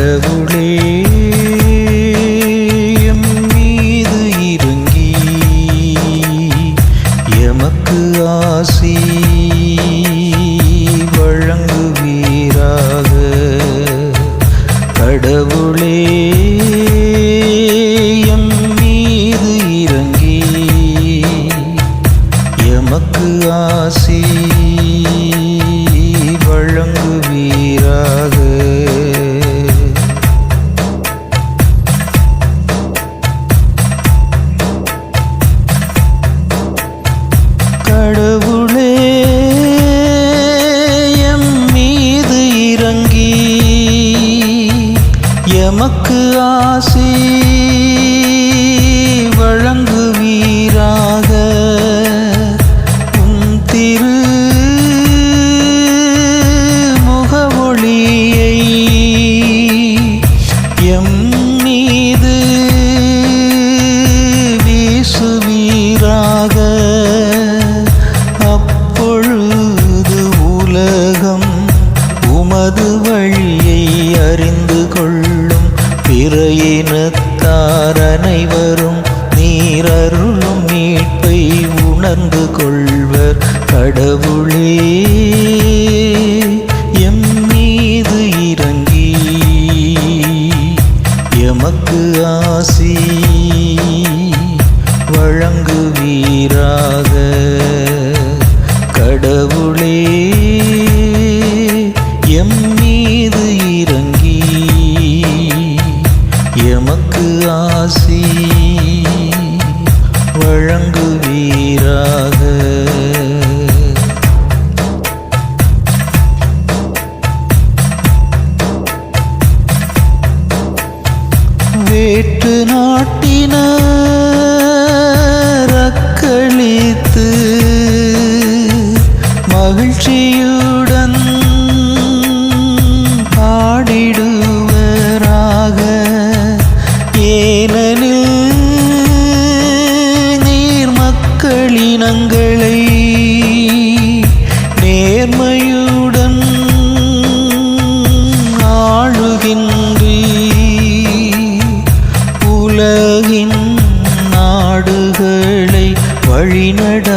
கடவுளே எம் மீது இறங்கி எமக்கு ஆசி வழங்குவீராக. கடவுளே எம் மீது இறங்கி எமக்கு ஆசி எமக்கு ஆசி வழங்க இனத்தார் அனைவரும் நீரருளும் மீட்பை உணர்ந்து கொள்வர் கடவுளே. எம் மீது இறங்கி எமக்கு ஆசி. வழங்குவீராக. வேற்று நாட்டினர் மக்களினங்களை நேர்மையுடன் ஆளுகின்றீர் உலகின் நாடுகளை வழிநட